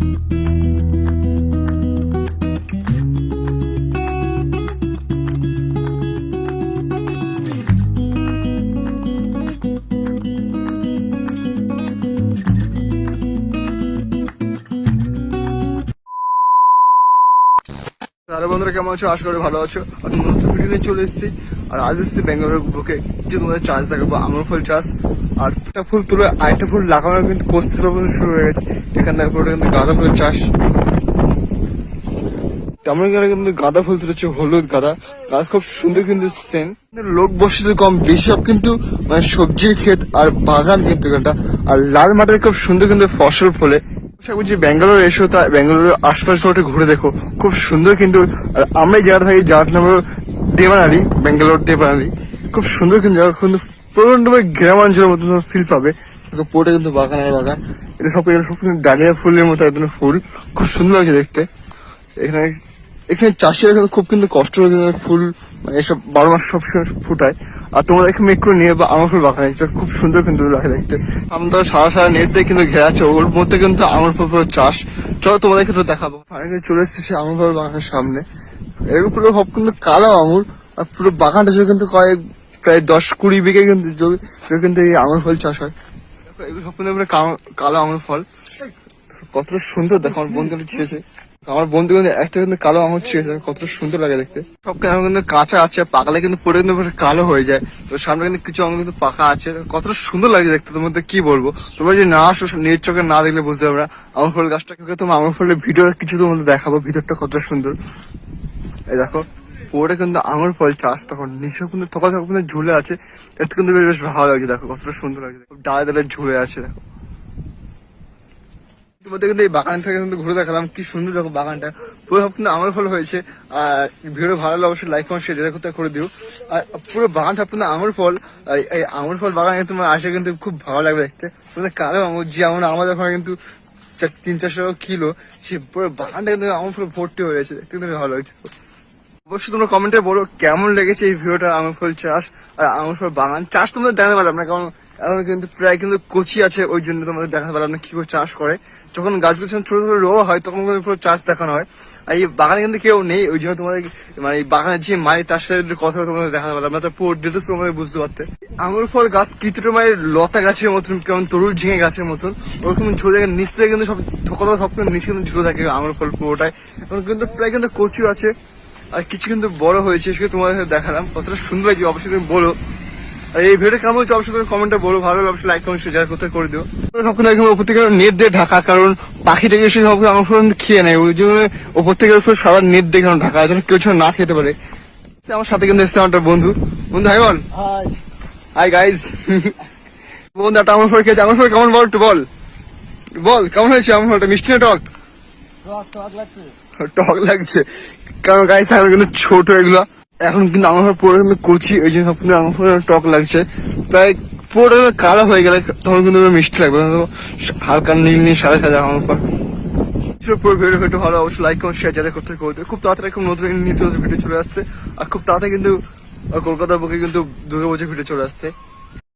you তাহলে বন্ধুরা, কেমন আছো? আশা করি ভালো আছো। নতুন ভিডিও নিয়ে চলে এসেছি। আর আজ এসেছি ব্যাঙ্গালোরের বুকে। যে তোমাদের চাষ দেখাবো আঙুর ফুল চাষ আর একটা ফুল তুলে আরেকটা ফুল লাগানোর কিন্তু পর্যন্ত শুরু হয়ে গেছে। এখানে ওটা কিন্তু গাঁদা ফুলের চাষ। তেমন গেলে কিন্তু গাঁদা ফুল তুলেছে, হলুদ গাঁদা। গাছ খুব সুন্দর কিন্তু সেন লোক বসে তো কম বেশি কিন্তু মানে সবজির ক্ষেত আর বাগান কিন্তু এখানটা। আর লাল মাটির খুব সুন্দর কিন্তু ফসল ফলে। করছি ব্যাঙ্গালোর এসো, তা ব্যাঙ্গালোরের আশপাশ একটু ঘুরে দেখো। খুব সুন্দর কিন্তু আমরা জায়গাটা থাকি যার নাম হলো দেবানালি, ব্যাঙ্গালোর দেবানালি, খুব সুন্দর কিন্তু জায়গা, কিন্তু প্রচণ্ড গ্রামাঞ্চলের মতো ফিল পাবে। পুরোটা কিন্তু বাগান আর বাগান। এটা সব সব ডালিয়া ফুলের মতো একদম ফুল। খুব সুন্দর লাগছে দেখতে। এখানে এখানে চাষিরা খুব কিন্তু কষ্ট ফুল মানে এসব বারো মাস সব সময় ফুটায়। আর তোমরা এখানে একটু নিয়ে বা আঙুর ফুল বাগান এটা খুব সুন্দর কিন্তু লাগে দেখতে। আমরা সারা সারা নেট দিয়ে কিন্তু ঘেরা আছে, ওর মধ্যে কিন্তু আঙুর ফুল চাষ। চলো তোমাদেরকে একটু দেখাবো। ফাইনালি চলে এসেছি সেই আঙুর ফুল বাগানের সামনে। এরকম পুরো সব কিন্তু কালো আঙুর, আর পুরো বাগানটা জুড়ে কিন্তু কয়েক, প্রায় দশ কুড়ি বিঘে কিন্তু জমি কিন্তু এই আঙুর ফল চাষ হয়। এগুলো সব কিন্তু কালো- আঙুর ফল। কত সুন্দর দেখো, আমার বন্ধুটা ছিঁড়েছে আমার বন্ধু কিন্তু একটা কিন্তু কালো আঙুর ছিঁড়েছে কতটা সুন্দর লাগে দেখতে। সব কেন কিন্তু কাঁচা আছে পাকলে কিন্তু পরে কিন্তু কালো হয়ে যায়। তো সামনে কিন্তু কিছু আঙুর কিন্তু পাকা আছে কতটা সুন্দর লাগে দেখতে। তোমার তো কি বলব? তোমরা যদি না আসো নিজের চোখে না দেখলে বুঝতে পারবে না। আঙুর ফল গাছটাকে তোমার আঙুর ফলের ভিডিও কিছু তোমাদের দেখাবো ভিতরটা কতটা সুন্দর। এই দেখো পরে কিন্তু আঙুর ফল চাষ তখন নিচে কিন্তু তখন কিন্তু ঝুলে আছে। এতে কিন্তু বেশ ভালো লাগছে দেখো কতটা সুন্দর লাগছে। দেখো, ডালে ডালে ঝুলে আছে দেখো। তোমাদের কিন্তু এই বাগান থেকে কিন্তু ঘুরে দেখালাম, কি সুন্দর দেখো বাগানটা। পুরো সব কিন্তু আঙুর ফল হয়েছে। আর ভিডিও ভালো লাগলে অবশ্যই লাইক কমেন্ট শেয়ার করতে করে দিও। আর পুরো বাগানটা কিন্তু আঙুর ফল, এই আঙুর ফল বাগানে তোমার আসে কিন্তু খুব ভালো লাগবে দেখতে। তোমাদের কালো আঙুর, যে আঙুর আমাদের ওখানে কিন্তু তিন চারশো টাকা কিলো, সে পুরো বাগানটা কিন্তু আঙুর ফল ভর্তি হয়ে গেছে। দেখতে কিন্তু ভালো লাগছে। অবশ্যই তোমরা কমেন্টে বলো কেমন লেগেছে এই ভিডিওটা, আঙুর ফল চাষ আর আঙুর ফল বাগান। চাষ তোমরা দেখাতে পারলাম না, কারণ এখন কিন্তু প্রায় কিন্তু কচি আছে, ওই জন্য তোমাদের দেখাতে পারলাম না কি করে চাষ করে। যখন গাছগুলো যখন ছোট ছোট রো হয়, তখন কিন্তু পুরো চাষ দেখানো হয়। আর এই বাগানে কিন্তু কেউ নেই, ওই জন্য তোমাদের মানে এই বাগানের যে মালি তার সাথে কথা তোমাদের দেখাতে পারলাম না, তো পুরো ডিটেলস তোমাদের বুঝতে পারতে। আঙুর ফল গাছ কিছুটা মানে লতা গাছের মতন, কেমন তরুল ঝিঙে গাছের মতন, ওরকম ঝুলে নিচ থেকে কিন্তু সব কথা সব কিন্তু নিচে কিন্তু ঝুলে থাকে আঙুর ফল পুরোটাই। এখন কিন্তু প্রায় কিন্তু কচু আছে, আর কিছু কিন্তু বড় হয়েছে সেটা তোমাদের দেখালাম। কতটা সুন্দর লাগছে, অবশ্যই তুমি বলো। আর এই ভিডিও কেমন হচ্ছে অবশ্যই কমেন্টে বলো ভালো অবশ্যই লাইক কমেন্ট শেয়ার করতে করে দিও। সবকিছু একদম উপর থেকে নেট দিয়ে ঢাকা কারণ পাখিটাকে এসে সব আমার ফোন খেয়ে নেয় ওই জন্য উপর থেকে সারা নেট দিয়ে কেন ঢাকা যেন কেউ যেন না খেতে পারে। আমার সাথে কিন্তু এসছে আমার বন্ধু। বন্ধু হাই বল। হাই গাইজ বন্ধু একটা আমার ফল খেয়েছে। আমার ফল কেমন বল একটু বল। বল কেমন হয়েছে? আমার ফলটা মিষ্টি না টক? টক লাগছে। টক লাগছে। কারণ গাইস এখন কিন্তু ছোট এগুলো। এখন কিন্তু আমার পুরো কিন্তু কচি ওই জন্য কিন্তু আমার পরে টক লাগছে। প্রায় পুরোটা কালো হয়ে গেলে তখন কিন্তু মিষ্টি লাগবে। হালকা নীল নীল সাদা সাদা আমার পর পুরো ভিডিও ভিডিও ভালো, অবশ্যই লাইক করুন শেয়ার যাতে করতে করতে। খুব তাড়াতাড়ি খুব নতুন নিত্য ভিডিও চলে আসছে। আর খুব তাড়াতাড়ি কিন্তু কলকাতার বুকে কিন্তু দুর্গা পুজোর ভিডিও চলে আসছে।